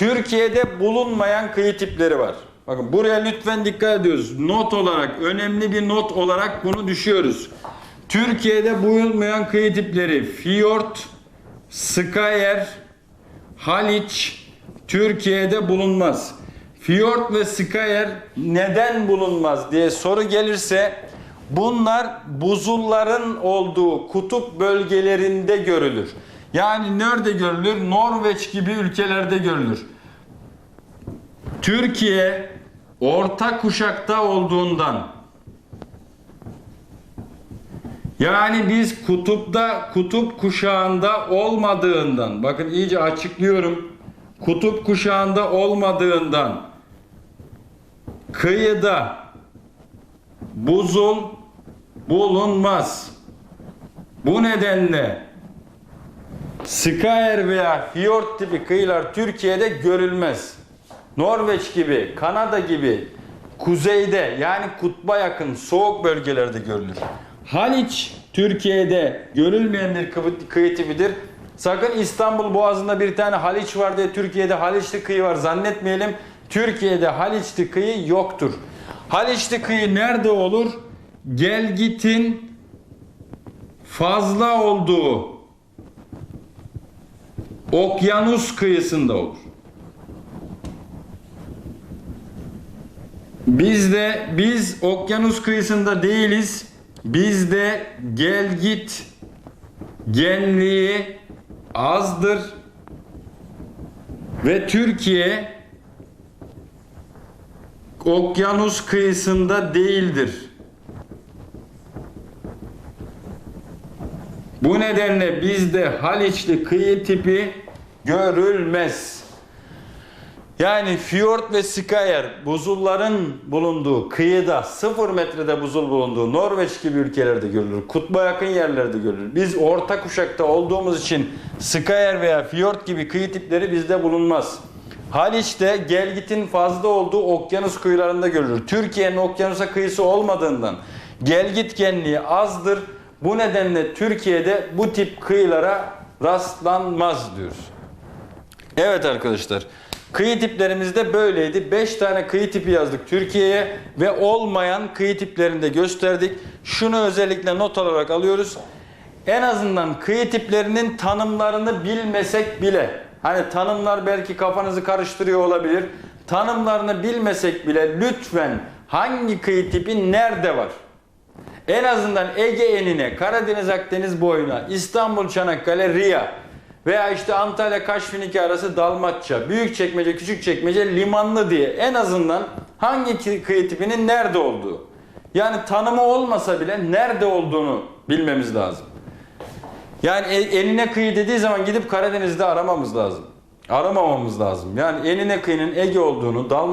Türkiye'de bulunmayan kıyı tipleri var. Bakın buraya lütfen dikkat ediyoruz. Not olarak, önemli bir not olarak bunu düşüyoruz. Türkiye'de bulunmayan kıyı tipleri fiyort, Skayer, Haliç Türkiye'de bulunmaz. Fiyort ve Skayer neden bulunmaz diye soru gelirse bunlar buzulların olduğu kutup bölgelerinde görülür. Yani nerede görülür? Norveç gibi ülkelerde görülür. Türkiye orta kuşakta olduğundan yani biz kutupta kutup kuşağında olmadığından bakın iyice açıklıyorum. Kutup kuşağında olmadığından kıyıda buzul bulunmaz. Bu nedenle Skayer veya fiyort tipi kıyılar Türkiye'de görülmez. Norveç gibi, Kanada gibi kuzeyde yani kutba yakın soğuk bölgelerde görülür. Haliç Türkiye'de görülmeyen bir kıyı tipidir. Sakın İstanbul Boğazı'nda bir tane Haliç var diye Türkiye'de Haliçli kıyı var zannetmeyelim. Türkiye'de Haliçli kıyı yoktur. Haliçli kıyı nerede olur? Gelgit'in fazla olduğu okyanus kıyısında olur. Biz de biz okyanus kıyısında değiliz. Bizde gel git genliği azdır. Ve Türkiye okyanus kıyısında değildir. Bu nedenle bizde Haliçli kıyı tipi görülmez. Yani fiyort ve skayer buzulların bulunduğu kıyıda 0 metrede buzul bulunduğu Norveç gibi ülkelerde görülür. Kutba yakın yerlerde görülür. Biz orta kuşakta olduğumuz için skayer veya fiyort gibi kıyı tipleri bizde bulunmaz. Haliç'te gelgitin fazla olduğu okyanus kıyılarında görülür. Türkiye'nin okyanusa kıyısı olmadığından gelgit genliği azdır. Bu nedenle Türkiye'de bu tip kıyılara rastlanmaz diyoruz. Evet arkadaşlar. Kıyı tiplerimiz de böyleydi. 5 tane kıyı tipi yazdık Türkiye'ye ve olmayan kıyı tiplerini de gösterdik. Şunu özellikle not olarak alıyoruz. En azından kıyı tiplerinin tanımlarını bilmesek bile hani tanımlar belki kafanızı karıştırıyor olabilir. Tanımlarını bilmesek bile lütfen hangi kıyı tipi nerede var? En azından Ege enine, Karadeniz Akdeniz boyuna, İstanbul Çanakkale Riya veya işte Antalya Kaşfiniki arası Dalmatça, Büyükçekmece, Küçükçekmece Limanlı diye en azından hangi kı- kıyı tipinin nerede olduğu. Yani tanımı olmasa bile nerede olduğunu bilmemiz lazım. Yani e- enine kıyı dediği zaman gidip Karadeniz'de aramamız lazım. Aramamamız lazım. Yani enine kıyının Ege olduğunu, Dalmatça